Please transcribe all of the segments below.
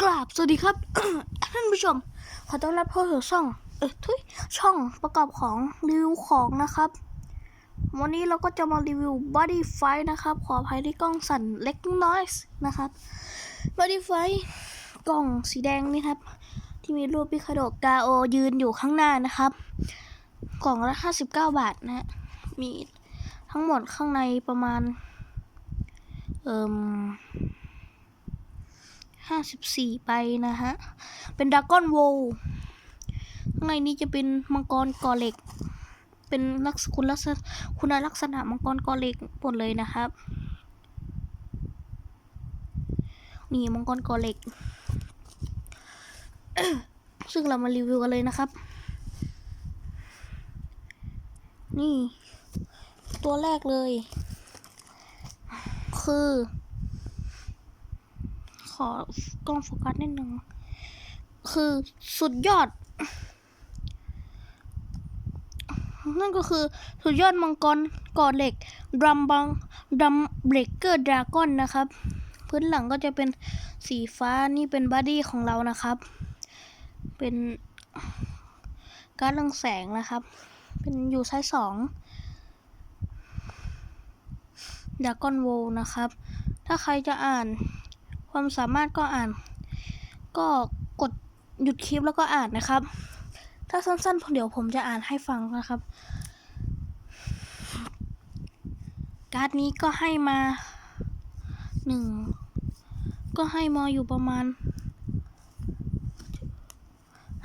กราบสวัสดีครับท่านผู้ชม ขอต้อนรับเข้าสู่ช่อง เออทุยช่องประกอบของรีวิวของนะครับ วันนี้เราก็จะมารีวิว Body Fight นะครับ ขออภัยที่กล้องสั่นเล็กน้อยนะครับ Body Fight กล่องสีแดงนี่ครับ ที่มีรูปพิคาโดกาโอยืนอยู่ข้างหน้านะครับ กล่องละ59บาทนะฮะมีทั้งหมดข้างในประมาณ เอ่ม ห้าสิบสี่ใบนะฮะ เป็นดากอนโวข้างในนี้จะเป็นมังกรกอเหล็ก เป็นลักษคุณลักษณะคุณลักษณะมังกรกอเหล็กหมดเลยนะครับ นี่มังกรกอเหล็ก ซึ่งเรามารีวิวกันเลยนะครับ นี่ ตัวแรกเลย คือ อกล้องโฟกัสนิดนึง คือสุดยอด นั่นก็คือสุดยอดมังกรกอเหล็กดรัมบังดรัมเบรกเกอร์ดราก้อนนะครับ พื้นหลังก็จะเป็นสีฟ้านี่เป็นบอดี้ของเรานะครับ เป็นการดเรืองแสงนะครับ เป็นอยู่ไซส์สองดากอนโวนะครับ ถ้าใครจะอ่าน ความสามารถก็อ่าน ก็กดหยุดคลิปแล้วก็อ่านนะครับ ถ้าสั้นๆเดี๋ยวผมจะอ่านให้ฟังนะครับ การ์ดนี้ก็ให้มาหนึ่งก็ให้มาอยู่ประมาณ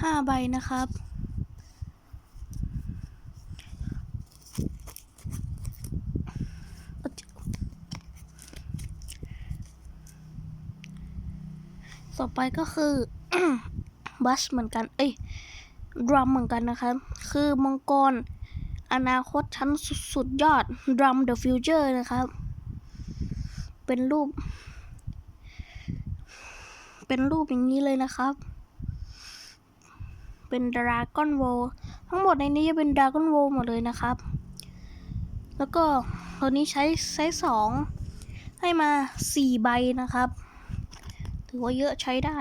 ห้าใบนะครับ ต่อไปก็คือบัสเหมือนกัน เอ้ยดรัมเหมือนกันนะครับคือมังกร อนาคตชั้นสุดสุดยอดดรัมเดอะฟิวเจอร์นะครับ เป็นรูป เป็นรูปอย่างนี้เลยนะครับ เป็นดราก้อนโวทั้งหมดในนี้จะเป็นดราก้อนโวหมดเลยนะครับ แล้วก็ตัวนี้ใช้ไซส์สองให้มาสี่ใบนะครับ ถือว่าเยอะใช้ได้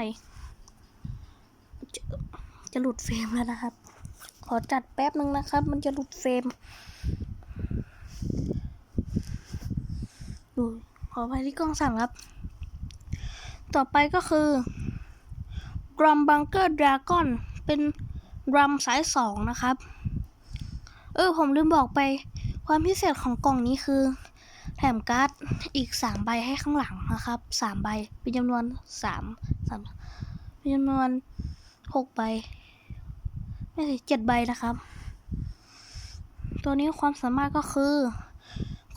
จะจะหลุดเฟรมแล้วนะครับ ขอจัดแป๊บนึงนะครับ มันจะหลุดเฟรมดูขอไปที่กล้องสั่งครับ ต่อไปก็คือรัมบังเกอร์ดราก้อนเป็นรัมสายสองนะครับ เออผมลืมบอกไป ความพิเศษของกล่องนี้คือ แถมการ์ดอีกสามใบให้ข้างหลังนะครับสามใบเป็นจำนวนสามสามเป็นจำนวนหกใบ ไม่ใช่เจ็ดใบนะครับ ตัวนี้ความสามารถก็คือ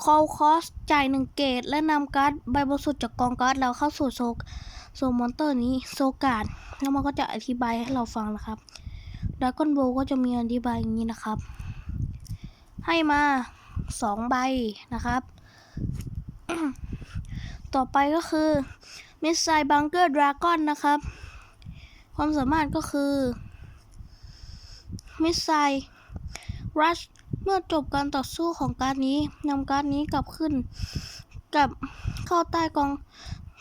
call cost จ่ายหนึ่งเกต และนำการ์ดใบบริสุทธิ์จากกองการ์ดเราเข้าสู่โซโซมอนเตอร์นี้โซการ์ดแล้วมันก็จะอธิบายให้เราฟังนะครับดากอนโบก็จะมีอธิบายอย่างนี้นะครับ ให้มาสองใบนะครับ ต่อไปก็คือมิสไซบังเกอร์ดราก้อนนะครับ ความสามารถก็คือมิสไซรัชเมื่อจบการต่อสู้ของการนี้นำการนี้กลับขึ้นกับเข้าใต้กอง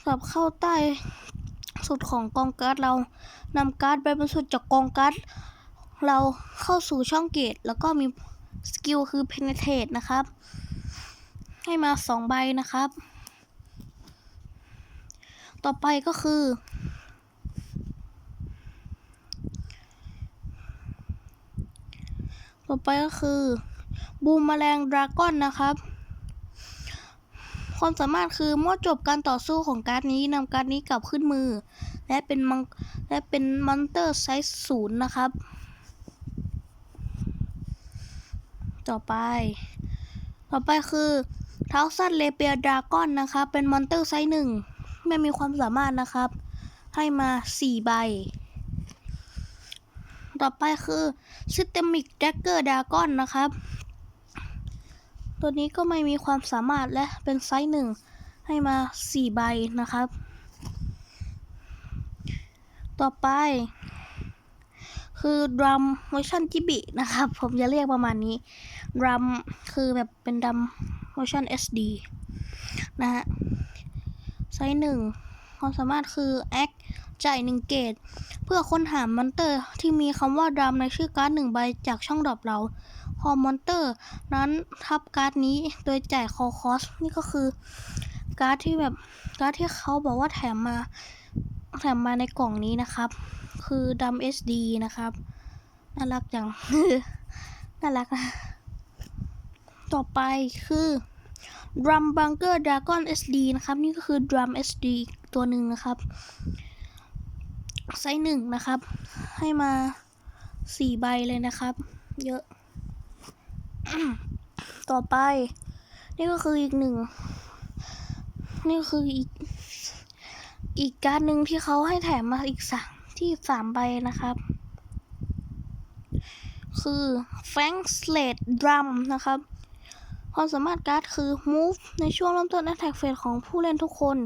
กลับเข้าใต้สุดของกองการ์ดเรานำการ์ดไปบรรสุดจากกองการ์ดเราเข้าสู่ช่องเกต แล้วก็มีสกิลคือ penetrate นะครับ ให้มาสองใบนะครับ ต่อไปก็คือ ต่อไปก็คือ บูมแมลงดราก้อนนะครับ ความสามารถคือเมื่อจบการต่อสู้ของการ์ดนี้นำการ์ดนี้กลับขึ้นมือ และเป็นมังและเป็นมอนเตอร์ไซส์ศูนย์นะครับ ต่อไป ต่อไปคือเท้าสั้นเลเปียดราก้อนนะครับเป็นมอนเตอร์ไซส์หนึ่ง ไม่มีความสามารถนะครับ ให้มาสี่ใบ ต่อไปคือ Systemic Dagger Dragon นะครับ ตัวนี้ก็ไม่มีความสามารถและเป็นไซส์หนึ่งให้มาสี่ใบนะครับ ต่อไป คือ Drum Motion Jibi นะครับ ผมจะเรียกประมาณนี้ Drum คือแบบเป็น Drum Motion SD นะฮะ ไซส์หนึ่งความสามารถคือ Act จ่ายหนึ่งเกตเพื่อค้นหามอนเตอร์ที่มีคำว่าดรัมในชื่อการ์ดหนึ่งใบจากช่องดรอปเราพอมอนเตอร์นั้นทับการ์ดนี้โดยจ่ายคอคอส นี่ก็คือ การ์ดที่แบบการ์ดที่เขาบอกว่าแถมมาแถมมาในกล่องนี้นะครับ คือดัม SD นะครับ น่ารักจัง น่ารักนะ ต่อไปคือ Drum Bunker Dragon SD นะครับ นี่ก็คือ Drum SD ตัวหนึ่งนะครับ ไซส์หนึ่งนะครับ ให้มาสี่ใบเลยนะครับ เยอะ ต่อไป นี่ก็คืออีกหนึ่ง นี่ก็คืออีก อีกการ์ดหนึ่งที่เขาให้แถมมาอีกสามที่สามใบนะครับ คือ Frank Slade Drum นะครับ ความสามารถการ์ดคือ move ในช่วงเริ่มต้น attack phase ของผู้เล่นทุกคน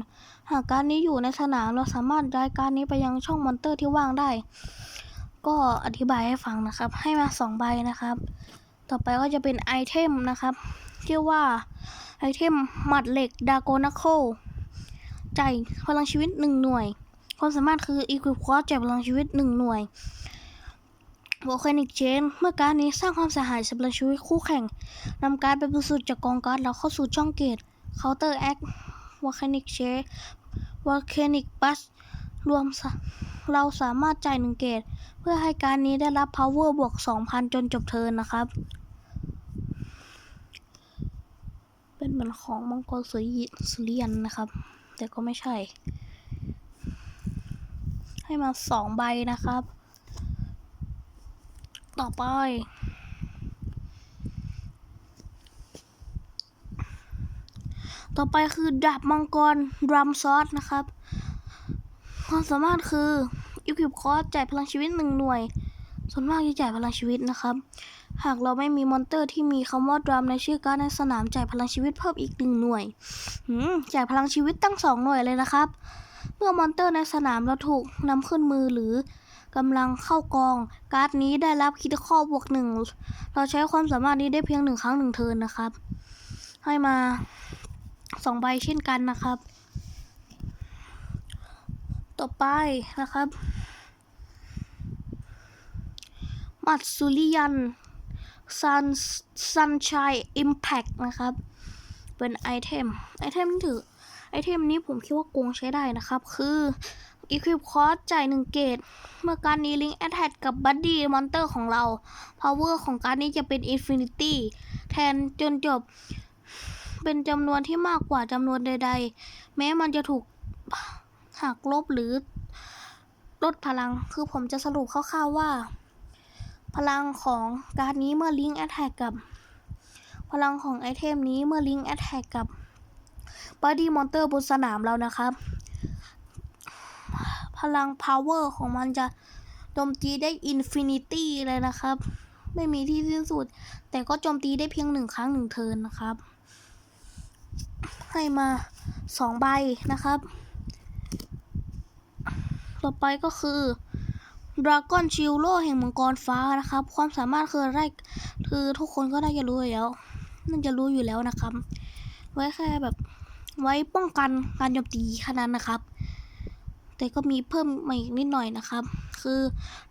หากการ์ดนี้อยู่ในสนามเราสามารถย้ายการ์ดนี้ไปยังช่องมอนเตอร์ที่ว่างได้ ก็อธิบายให้ฟังนะครับ ให้มาสองใบนะครับ ต่อไปก็จะเป็นไอเทมนะครับชื่อว่าไอเทมหมัดเหล็กดาโกนาโคจ่ายพลังชีวิตหนึ่งหน่วย ความสามารถคือ Equip Cost จ่ายพลังชีวิตหนึ่งห น่วย Volcanic Chain เมื่อการนี้สร้างความเสียหายสำหรับชีวิตคู่แข่งนำการไปบริสุทธิ์จากกองการแล้วเข้าสู่ช่องเกต Counter Act Volcanic Chain Volcanic Bus รวมเราสามารถจ่ายหนึ่งเกต เพื่อให้การนี้ได้รับ power บวก 2,000 จนจบเทินนะครับ เป็นเหมือนของมังกรสุริสุริยันนะครับ แต่ก็ไม่ใช่ ให้มาสองใบนะครับ ต่อไป ต่อไปคือดาบมังกรดรัมซอสนะครับ ความสามารถคืออิคิปคอสจ่ายพลังชีวิตหนึ่งหน่วย ส่วนมากจะจ่ายพลังชีวิตนะครับ หากเราไม่มีมอนเตอร์ที่มีคำว่าดรัมในชื่อการในสนามจ่ายพลังชีวิตเพิ่มอีกหนึ่งหน่วยจ่ายพลังชีวิตตั้งสองหน่วยเลยนะครับ มื่อมอนเตอร์ในสนามเราถูกนำขึ้นมือหรือกำลังเข้ากอง การ์ดนี้ได้รับคิดข้อบวกหนึ่งเราใช้ความสามารถนี้ได้เพียงหนึ่งครั้งหนึ่งเทินนะครับ ให้มาสองใบเช่นกันนะครับ ต่อไปนะครับ มัตสุริยันซันซันชัยอิมแพคนะครับ เป็นไอเทม ไอเทมนี้ถือ ไอเทมนี้ผมคิดว่าโกงใช้ได้นะครับ คือ Equip Cost จ่ายหนึ่งเกต เมื่อการนี้ลิง k ์ Attack กับบัดดี้มอนเตอร์ของเรา Power ของการนี้จะเป็น Infinity แทนจนจบ เป็นจำนวนที่มากกว่าจำนวนใด ๆ แม้มันจะถูกหักลบหรือลดพลัง คือผมจะสรุปคร่าวๆว่า พลังของการนี้เมื่อลิง k ์ Attack กับ พลังของไอเทมนี้เมื่อลิง k ์ Attack กับบัดดี้มอนเตอร์บนสนามเรานะครับ พลัง power ของมันจะโจมตีได้ infinity เลยนะครับ ไม่มีที่สิ้นสุด แต่ก็โจมตีได้เพียงหนึ่งครั้งหนึ่งเทินนะครับ ให้มาสองใบนะครับ ต่อไปก็คือ Dragon Shield โลแห่งมังกรฟ้านะครับ ความสามารถคืออะไรคือทุกคนก็น่าจะรู้แล้ว น่าจะรู้อยู่แล้วนะครับ ไว้แค่แบบไว้ป้องกันการโจมตีแค่นั้นนะครับ แต่ก็มีเพิ่มมาอีกนิดหน่อยนะครับ คือ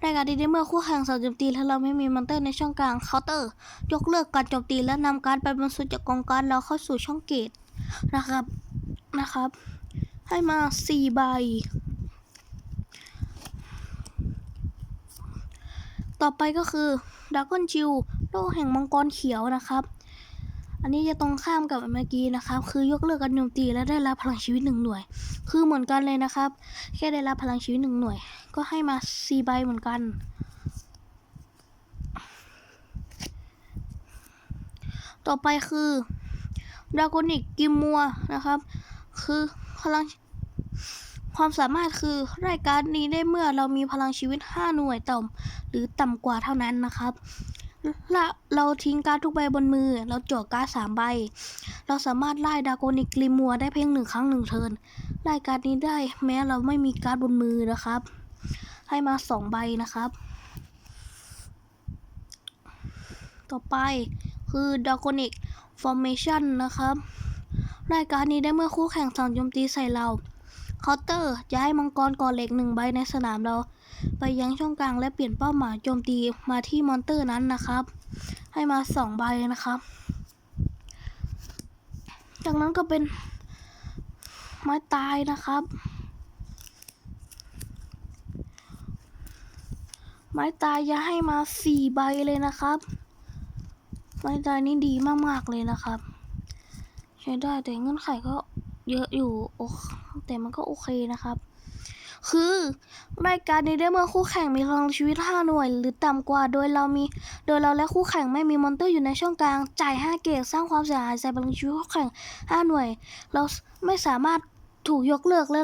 รายการดีได้เมื่อคู่แข่งสั่งโจมตีแล้วเราไม่มีมอนเตอร์ในช่องกลางเคาน์เตอร์ ยกเลิกการโจมตีและนำการไปบรรจุจากกองการดแล้วเข้าสู่ช่องเกตนะครับนะครับ ให้มาสี่ใบ ต่อไปก็คือด a กอนจิวโลกแห่งมังกรเขียวนะครับ อันนี้จะตรงข้ามกับเมื่อกี้นะครับ คือยกเลิกการโจมตีและได้รับพลังชีวิตหนึ่งหน่วย คือเหมือนกันเลยนะครับ แค่ได้รับพลังชีวิตหนึ่งหน่วย ก็ให้มาสี่ใบเหมือนกัน ต่อไปคือดราโกนิกกิมมัวนะครับ คือพลังความสามารถคือรายการนี้ได้เมื่อเรามีพลังชีวิต 5 หน่วยต่ำหรือต่ำกว่าเท่านั้นนะครับ ละเราทิ้งการ์ดทุกใบบนมือ เราจั่วการ์ดสามใบ เราสามารถไล่ดาโกนิกลิมัวได้เพียงหนึ่งครั้งหนึ่งเทิร์นไล่การ์ดนี้ได้แม้เราไม่มีการ์ดบนมือนะครับ ให้มาสองใบนะครับ ต่อไปคือดาโกนิกฟอร์เมชันนะครับ รายการนี้ได้เมื่อคู่แข่งสั่งโจมตีใส่เรา เคาน์เตอร์จะให้มังกรก่อเหล็กหนึ่งใบในสนามเรา ไปยังช่องกลางและเปลี่ยนเป้าหมายโจมตีมาที่มอนเตอร์นั้นนะครับ ให้มาสองใบนะครับ จากนั้นก็เป็นไม้ตายนะครับ ไม้ตายจะให้มาสี่ใบเลยนะครับ ไม้ตายนี่ดีมากๆเลยนะครับ ใช้ได้แต่เงื่อนไขก็ เยอะอยู่โอแต่มันก็โอเคนะครับ คือรายการนี้ได้เมื่อคู่แข่งมีพลังชีวิต 5 หน่วย หรือต่ำกว่าโดยเรามี โดยเราและคู่แข่งไม่มีมอนเตอร์อยู่ในช่องกลาง จ่าย 5 เกตสร้างความเสียหายใส่พลังชีวิตคู่แข่ง 5 หน่วย เราไม่สามารถถูกยกเลิกและ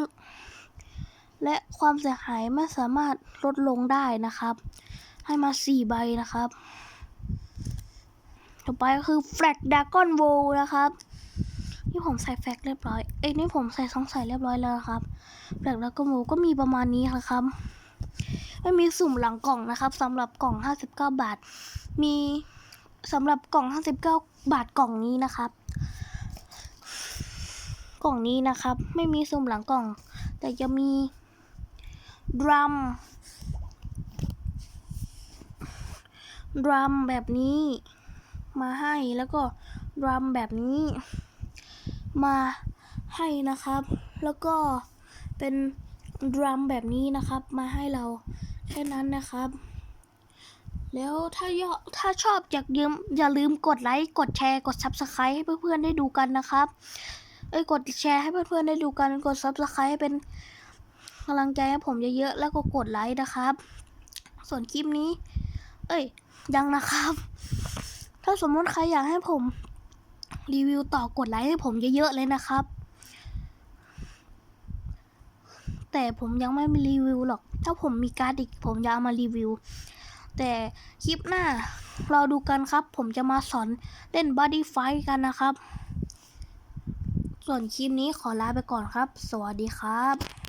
และความเสียหายไม่สามารถลดลงได้นะครับ ให้มา 4 ใบนะครับ ต่อไปก็คือแฟลกดากอนโวนะครับ นี่ผมใส่แฟกเรียบร้อย เอ้ยนี่ผมใส่สองใส่เรียบร้อยแล้วนะครับแฟลกดากอนโวก็มีประมาณนี้ครับไม่มีสุ่มหลังกล่องนะครับสำหรับกล่อง 59 บาท มีสำหรับกล่อง 59 บาทกล่องนี้นะครับ กล่องนี้นะครับ ไม่มีสุ่มหลังกล่อง แต่จะมีดรัมดรัมแบบนี้มาให้แล้วก็ดรัมแบบนี้ มาให้นะครับ แล้วก็เป็นดรัมแบบนี้นะครับ มาให้เราแค่นั้นนะครับ แล้วถ้ายอถ้าชอบอยากยืมอย่าลืมกดไลค์กดแชร์กด Subscribe ให้เพื่อนๆได้ดูกันนะครับเอ้ยกดแชร์ให้เพื่อนๆได้ดูกันกด Subscribe ให้เป็นกำลังใจให้ผมเยอะๆแล้วก็กดไลค์นะครับ ส่วนคลิปนี้ เอ้ยยังนะครับ ถ้าสมมติใครอยากให้ผม รีวิวต่อกดไลค์ให้ผมเยอะๆเลยนะครับ แต่ผมยังไม่มีรีวิวหรอก ถ้าผมมีการ์ดอีกผมจะเอามารีวิว แต่คลิปหน้า เราดูกันครับ ผมจะมาสอนเล่นบ o ดี้ไฟกันนะครับ ส่วนคลิปนี้ขอลาไปก่อนครับ สวัสดีครับ